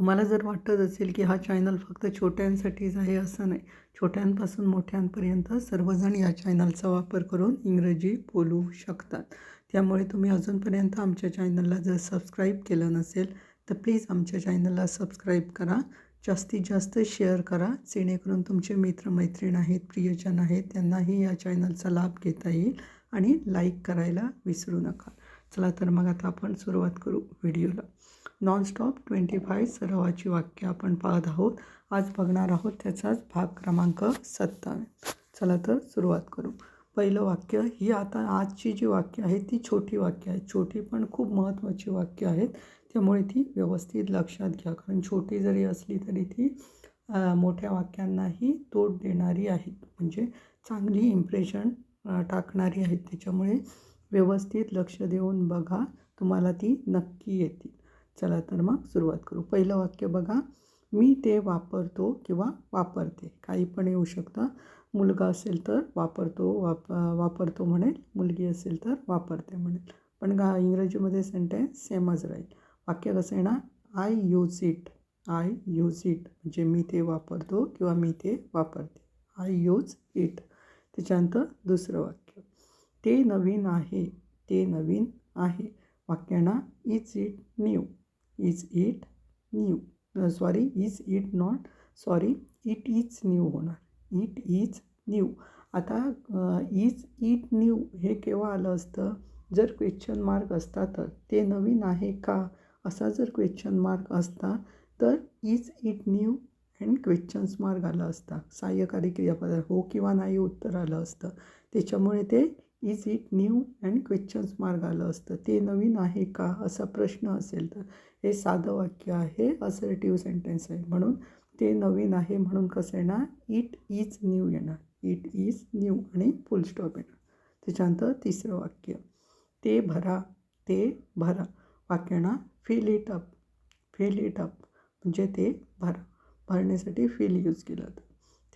तुम्हाला जर वाटत असेल की हा चॅनल फक्त छोट्यांसाठीच आहे असं नाही छोट्यांपासून मोठ्यांपर्यंत सर्वजण या चॅनलचा वापर करून इंग्रजी बोलू शकतात. त्यामुळे तुम्ही अजूनपर्यंत आमच्या चॅनलला जर सबस्क्राईब केलं नसेल तर प्लीज आमच्या चॅनलला सबस्क्राईब करा. जास्तीत जास्त शेअर करा. जेणेकरून तुमचे मित्रमैत्रीण आहेत प्रियजन आहेत त्यांनाही या चॅनलचा लाभ घेता येईल आणि लाईक करायला विसरू नका. चला तर मग आता आपण सुरुवात करू व्हिडिओला नॉनस्टॉप ट्वेंटी फाय सरावाची वाक्य आपण पाहत आहोत. आज बघणार आहोत त्याचाच भाग क्रमांक सत्तावीस चला तर सुरुवात करू. पहिलं वाक्य ही आता आजची जी वाक्य आहेत ती छोटी वाक्य आहेत छोटी पण खूप महत्त्वाची वाक्य आहेत त्यामुळे ती व्यवस्थित लक्षात घ्या. कारण छोटी जरी असली तरी ती मोठ्या वाक्यांनाही तोड देणारी आहेत म्हणजे चांगली इम्प्रेशन टाकणारी आहेत त्याच्यामुळे व्यवस्थित लक्ष देऊन बघा. तुम्हाला ती नक्की येतील. चला तर मग सुरुवात करू. पहिलं वाक्य बघा. मी ते वापरतो किंवा वापरते. काही पण येऊ शकतं. मुलगा असेल तर वापरतो वाप वापरतो म्हणेल. मुलगी असेल तर वापरते म्हणेल. पण गा इंग्रजीमध्ये सेंटेन्स सेमच राहील. वाक्य कसं येणार? I use it I use it म्हणजे मी ते वापरतो किंवा मी ते वापरते. आय यूज इट त्याच्यानंतर दुसरं वाक्य. ते नवीन आहे. ते नवीन आहे. वाक्यांना is it new is it new sorry is it not sorry it is new होणार. इट इज न्यू आता इज इट न्यू हे केव्हा आलं असतं? जर क्वेश्चन मार्क असता तर. ते नवीन आहे का? असा जर क्वेश्चन मार्क असता तर is it new and questions mark आला असता. सहाय्यकारी क्रियापद हो किंवा नाही उत्तर आलं असतं. त्याच्यामुळे ते is it new and questions mark आलं असतं. ते नवीन आहे का असा प्रश्न असेल तर हे साधं वाक्य आहे. असर्टिव्ह सेंटेन्स आहे. म्हणून ते नवीन आहे म्हणून कसं येणार? इट इज न्यू येणार. इट इज न्यू आणि फुल स्टॉप येणार. त्याच्यानंतर तिसरं वाक्य. ते भरा. ते भरा. वाक्याना fill it up fill it up म्हणजे ते भरा. भरण्यासाठी फिल यूज केलं जातं.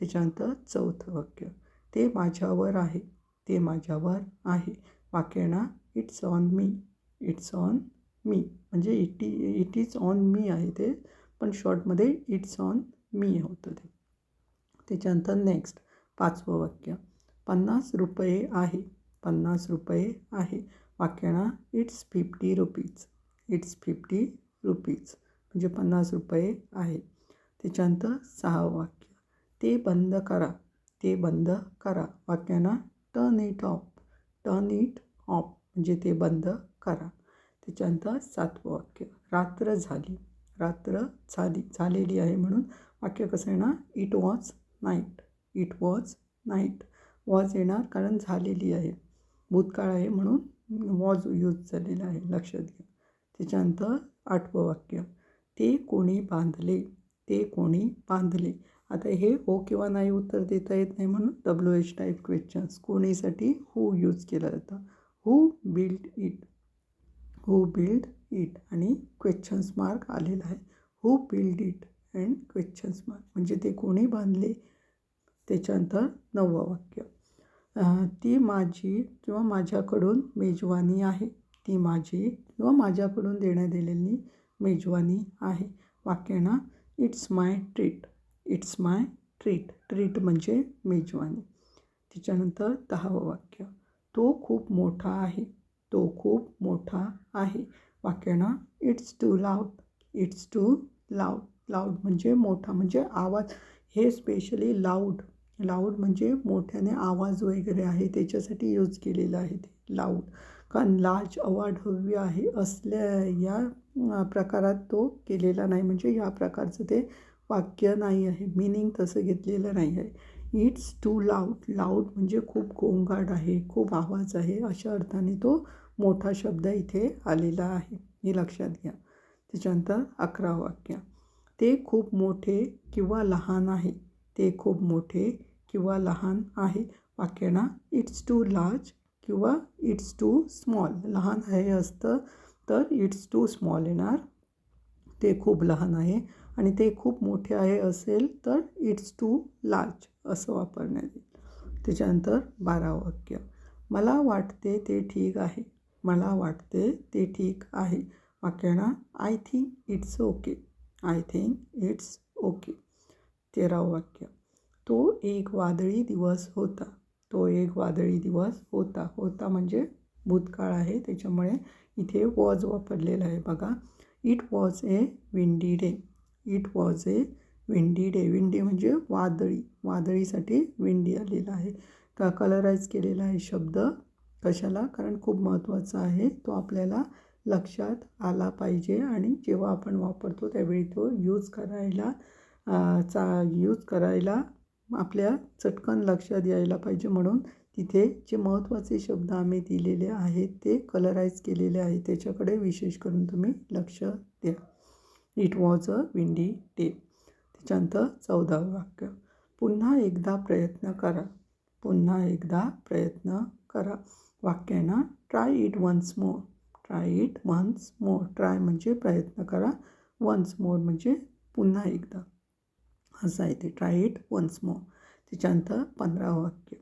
त्याच्यानंतर चौथं वाक्य. ते माझ्यावर आहे. ते माझ्यावर आहे. वाक्याना it's on me it's on me म्हणजे it it is on me आहे ते पण शॉर्टमध्ये इट्स ऑन मी होतं ते. त्याच्यानंतर नेक्स्ट पाचवं वाक्य. पन्नास रुपये आहे. पन्नास रुपये आहे. वाक्याना it's fifty rupees it's fifty rupees म्हणजे पन्नास रुपये आहे. त्याच्यानंतर सहावं वाक्य. ते बंद करा. ते बंद करा. वाक्याना turn it off turn it off म्हणजे ते बंद करा. त्याच्यानंतर सातवं वाक्य. रात्र झाली. रात्र झाली. झालेली आहे म्हणून वाक्य कसं येणार? It was night it was night was येणार? कारण झालेली आहे. भूतकाळ आहे म्हणून वॉज यूज झालेला आहे. लक्षात घ्या. त्याच्यानंतर आठवं वाक्य. ते कोणी बांधले? ते कोणी बांधले? आता हे हो किंवा नाही उत्तर देता येत नाही म्हणून डब्ल्यू एच टाईप क्वेश्चन्स कोणीसाठी हू यूज केलं जातं. Who build it who build it आणि क्वेश्चन्स मार्क आलेला आहे. Who build it and questions mark म्हणजे ते कोणी बांधले? त्याच्यानंतर नववं वाक्य. ती माझी किंवा माझ्याकडून मेजवानी आहे. ती माझी किंवा माझ्याकडून देण्यात आलेली मेजवानी आहे. वाक्यांना it's my treat it's my treat. Treat म्हणजे मेजवानी. त्याच्यानंतर दहावं वाक्य. तो खूप मोठा आहे. तो खूप मोठा आहे. वाक्याना it's too loud it's too loud loud म्हणजे मोठा म्हणजे आवाज. हे स्पेशली लाऊड लाऊड म्हणजे मोठ्याने आवाज वगैरे आहे. त्याच्यासाठी यूज केलेलं आहे ते. लाऊड कारण लाज अवाढव्य आहे असल्या या प्रकारात तो केलेला नाही. म्हणजे या प्रकारचं ते वाक्य नाही आहे मिनिंग तसं घेतलेलं नाही आहे. इट्स टू लाऊड लाऊड म्हणजे खूप गोंगाट आहे खूप आवाज आहे अशा अर्थाने तो मोठा शब्द इथे आलेला आहे. हे लक्षात घ्या. त्याच्यानंतर अकरा वाक्य. ते खूप मोठे किंवा लहान आहे. ते खूप मोठे किंवा लहान आहे. वाक्यांना इट्स टू लार्ज किंवा इट्स टू स्मॉल लहान आहे असतं तर इट्स टू स्मॉल येणार ते खूप लहान आहे आणि ते खूप मोठे आहे असेल तर इट्स टू लार्ज असं वापरण्यात येईल. त्याच्यानंतर बारा वाक्य. मला वाटते ते ठीक आहे. मला वाटते ते ठीक आहे. वाक्याना I think it's okay I think it's okay तेरावं वाक्य. तो एक वादळी दिवस होता. तो एक वादळी दिवस होता. होता म्हणजे भूतकाळ आहे. त्याच्यामुळे इथे वॉज वापरलेला आहे बघा. It was a windy day it was a windy day windy म्हणजे वादळी. वादळीसाठी विंडी आलेला आहे. का कलराईज केलेला आहे शब्द? कशाला? कारण खूप महत्त्वाचा आहे. तो आपल्याला लक्षात आला पाहिजे आणि जेव्हा आपण वापरतो त्यावेळी तो यूज करायला चा यूज करायला आपल्या चटकन लक्षात यायला पाहिजे म्हणून तिथे जे महत्त्वाचे शब्द आम्ही दिलेले आहेत ते कलराईज केलेले आहेत. त्याच्याकडे विशेष करून तुम्ही लक्ष द्या. It was a windy day त्याच्यानंतर चौदावं वाक्य. पुन्हा एकदा प्रयत्न करा. पुन्हा एकदा प्रयत्न करा. वाक्यांना try it once more try it once more try म्हणजे प्रयत्न करा. वन्स मोर म्हणजे पुन्हा एकदा. असं आहे ते. ट्राय इट वन्स मोर त्याच्यानंतर पंधरावं वाक्य.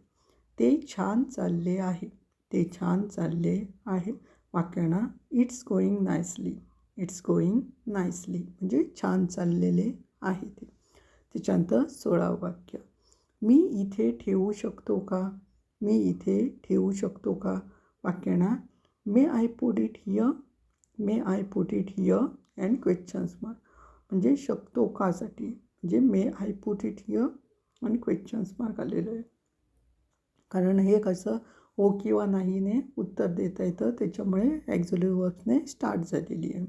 ते छान चालले आहे. ते छान चालले आहे. वाक्यानं it's going nicely it's going nicely म्हणजे छान चाललेले आहे ते. त्याच्यानंतर सोळावं वाक्य. मी इथे ठेवू शकतो का? मी इथे ठेवू शकतो का? वाक्याना may I put it here may I put it here and questions mark म्हणजे शकतो कासाठी. म्हणजे मे आय पुट इट हिय आणि क्वेश्चन्स मार्क आलेलं आहे कारण हे कसं हो किंवा नाहीने उत्तर देता येतं त्याच्यामुळे ॲक्झोलिव्ह वर्क्सने स्टार्ट झालेली आहे.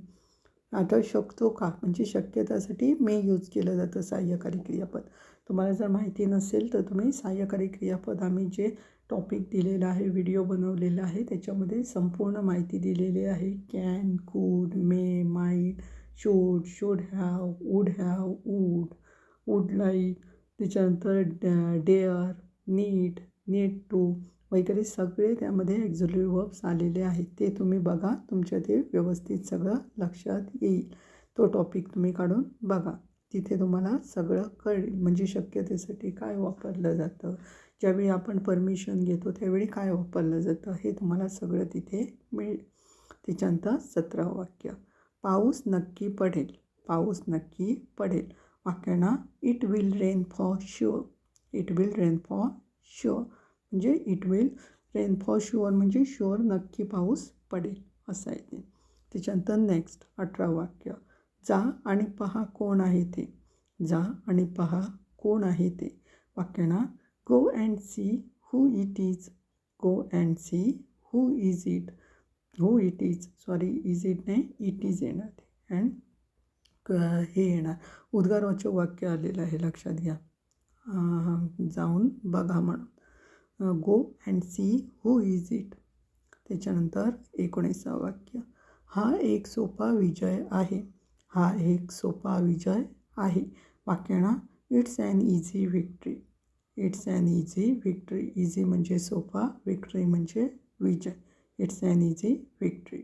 आता शकतो का? म्हणजे शक्यतासाठी मे यूज केलं जातं सहाय्यकारी क्रियापद. तुम्हाला जर माहिती नसेल तर तुम्ही सहाय्यकारी क्रियापद आम्ही जे टॉपिक दिलेलं आहे व्हिडिओ बनवलेला आहे त्याच्यामध्ये संपूर्ण माहिती दिलेली आहे. Can could may might should should have would have would would like त्याच्यानंतर uh, dare need need to वगैरे सगळे त्यामध्ये ॲक्झोलरी वर्ब्स आलेले आहेत. ते तुम्ही बघा. तुमच्या ते व्यवस्थित सगळं लक्षात येईल. तो टॉपिक तुम्ही काढून बघा. तिथे तुम्हाला सगळं कळेल. म्हणजे शक्यतेसाठी काय वापरलं जातं. ज्यावेळी आपण परमिशन घेतो त्यावेळी काय वापरलं जातं हे तुम्हाला सगळं तिथे मिळेल. त्याच्यानंतर सतरावं वाक्य. पाऊस नक्की पडेल. पाऊस नक्की पडेल. वाक्यांना it will rain for sure it will rain for sure म्हणजे it will rain for sure म्हणजे शुअर नक्की पाऊस पडेल. असं आहे ते. त्याच्यानंतर नेक्स्ट अठरा वाक्य. जा आणि पहा कोण आहे ते. जा आणि पहा कोण आहे ते. वाक्याना go and see who it is go and see who is it who it is sorry is it नाही इट इज येणार ते. अँड हे येणार. उद्गारवाचक वाक्य आलेलं आहे. लक्षात घ्या. जाऊन बघा म्हणून. Go and see who is it त्याच्यानंतर एकोणीसावं वाक्य. हा एक सोपा विजय आहे. हा एक सोपा विजय आहे. वाक्याना it's an easy victory it's an easy victory easy म्हणजे सोपा विक्ट्री म्हणजे विजय. इट्स अॅन इझी विक्ट्री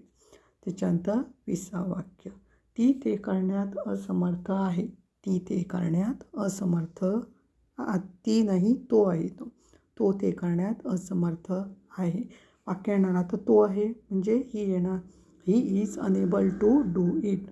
त्याच्यानंतर विसा वाक्य. ती ते करण्यात असमर्थ आहे. ती ते करण्यात असमर्थ ती नाही तो आहे तो. तो ते करण्यात असमर्थ आहे. वाक्य येणार आता तो आहे. म्हणजे ही येणार. He is unable to do it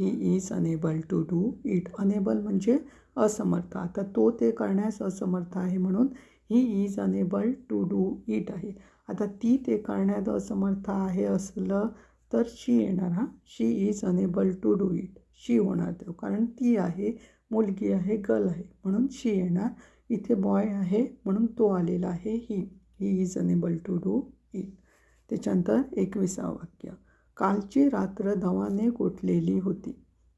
he is unable to do it unable म्हणजे असमर्थ. आता तो ते करण्यास असमर्थ आहे म्हणून he is unable to do it आहे. आता ती ते करण्यात असमर्थ आहे असलं तर शी येणार हा. She is unable to do it she होणार तो. कारण ती आहे. मुलगी आहे गर्ल आहे. म्हणून शी येणार. इथे बॉय आहे म्हणून तो आलेला आहे he he is unable to do it त्याच्यानंतर एकविसावं वाक्य. कालची रात्र दवाने गोठलेली होती.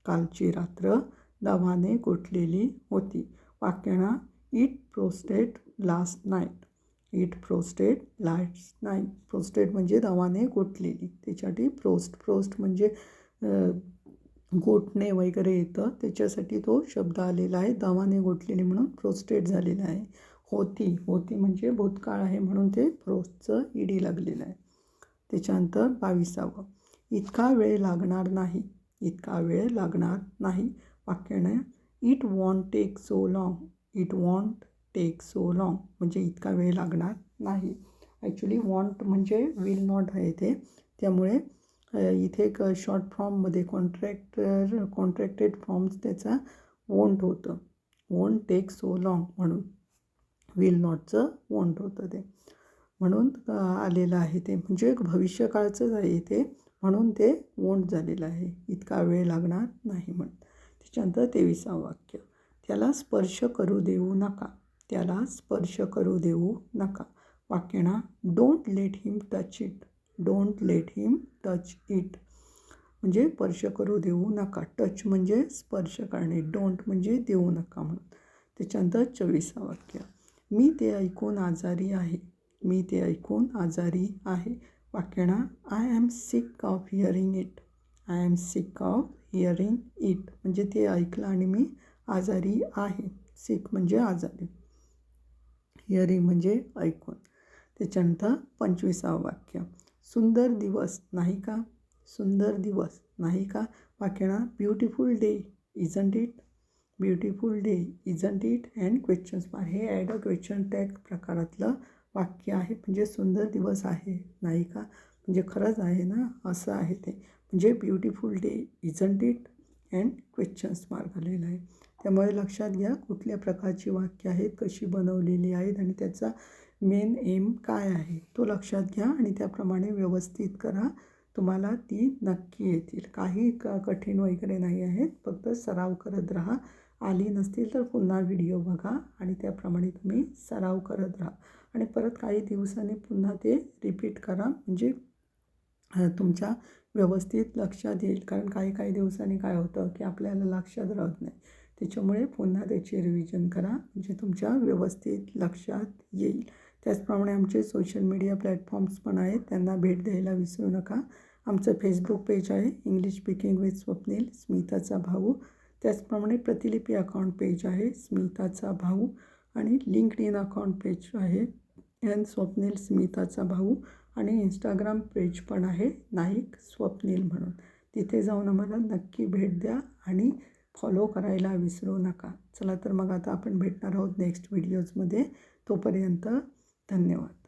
कालची रात्र दवाने गोठलेली होती. वाक्यांना it frosted last night it frosted last night frosted म्हणजे दवाने गोठलेली. त्याच्यासाठी प्रोस्ट प्रोस्ट म्हणजे गोठणे वगैरे येतं. त्याच्यासाठी तो शब्द आलेला आहे. दवाने गोठलेली म्हणून प्रोस्टेट झालेला आहे. होती. होती म्हणजे भूतकाळ आहे म्हणून ते प्रोसचं ईडी लागलेलं आहे. त्याच्यानंतर बावीसावं. इतका वेळ लागणार नाही. इतका वेळ लागणार नाही. वाक्याने it won't take so long it won't take so long म्हणजे इतका वेळ लागणार नाही. ॲक्च्युली वॉन्ट म्हणजे विल नॉट आहे ते. त्यामुळे इथे एक शॉर्ट फॉर्ममध्ये कॉन्ट्रॅक्टर कॉन्ट्रॅक्टेड फॉर्म्स त्याचा वोंट होतं. वोंट टेक सो लॉंग म्हणून. विल नॉटचं वोंट होतं ते. म्हणून आलेलं आहे ते. म्हणजे एक भविष्यकाळचंच आहे इथे म्हणून ते वोंट झालेलं आहे. इतका वेळ लागणार नाही म्हणून त्याच्यानंतर तेविसा वाक्य. त्याला स्पर्श करू देऊ नका. त्याला स्पर्श करू देऊ नका. वाक्यणा don't let him touch it don't let him touch it म्हणजे स्पर्श करू देऊ नका. टच म्हणजे स्पर्श करणे. डोंट म्हणजे देऊ नका म्हणून. त्याच्यानंतर चोवीसा वाक्य. मी ते ऐकून आजारी आहे. मी ते ऐकून आजारी आहे. वाक्यणा I am sick of hearing it I am sick of hearing it म्हणजे ते ऐकलं आणि मी आजारी आहे. सिक म्हणजे आजारी. हिअरिंग म्हणजे ऐकून. त्याच्यानंतर पंचवीसावं वाक्य. सुंदर दिवस नाही का? सुंदर दिवस नाही का? वाक्यणा beautiful day isn't it beautiful day isn't it and questions मार हे ॲड अ क्वेश्चन टॅग प्रकारातलं वाक्य आहे. म्हणजे सुंदर दिवस आहे नाही का? म्हणजे खरंच आहे ना? असं आहे ते. म्हणजे beautiful day isn't it and questions mark आलेला आहे. त्यामुळे लक्षात घ्या कुठल्या प्रकारची वाक्य आहेत कशी बनवलेली आहेत आणि त्याचा मेन एम काय आहे तो लक्षात घ्या आणि त्याप्रमाणे व्यवस्थित करा. तुम्हाला ती नक्की येतील. काही क कठीण वगैरे नाही आहेत. फक्त सराव करत राहा. आली नसतील तर पुन्हा व्हिडिओ बघा आणि त्याप्रमाणे तुम्ही सराव करत राहा. आणि परत काही दिवसांनी पुन्हा ते रिपीट करा. म्हणजे तुमच्या व्यवस्थित लक्षात येईल. कारण काही काही दिवसांनी काय होतं की आपल्याला लक्षात राहत नाही. त्याच्यामुळे पुन्हा त्याची रिव्हिजन करा. म्हणजे तुमच्या व्यवस्थित लक्षात येईल. त्याचप्रमाणे आमचे सोशल मीडिया प्लॅटफॉर्म्स पण आहेत. त्यांना भेट द्यायला विसरू नका. आमचं फेसबुक पेज आहे इंग्लिश स्पीकिंग विथ स्वप्नील स्मिताचा भाऊ. त्याचप्रमाणे प्रतिलिपी अकाउंट पेज आहे स्मिताचा भाऊ. आणि लिंक्ड इन अकाउंट पेज आहे एन स्वप्नील स्मिताचा भाऊ. आणि इंस्टाग्राम पेज पण आहे नाईक स्वप्नील म्हणून. तिथे जाऊन आम्हाला नक्की भेट द्या आणि फॉलो करायला विसरू नका. चला तर मग आता आपण भेटणार आहोत नेक्स्ट व्हिडिओजमध्ये तोपर्यंत धन्यवाद.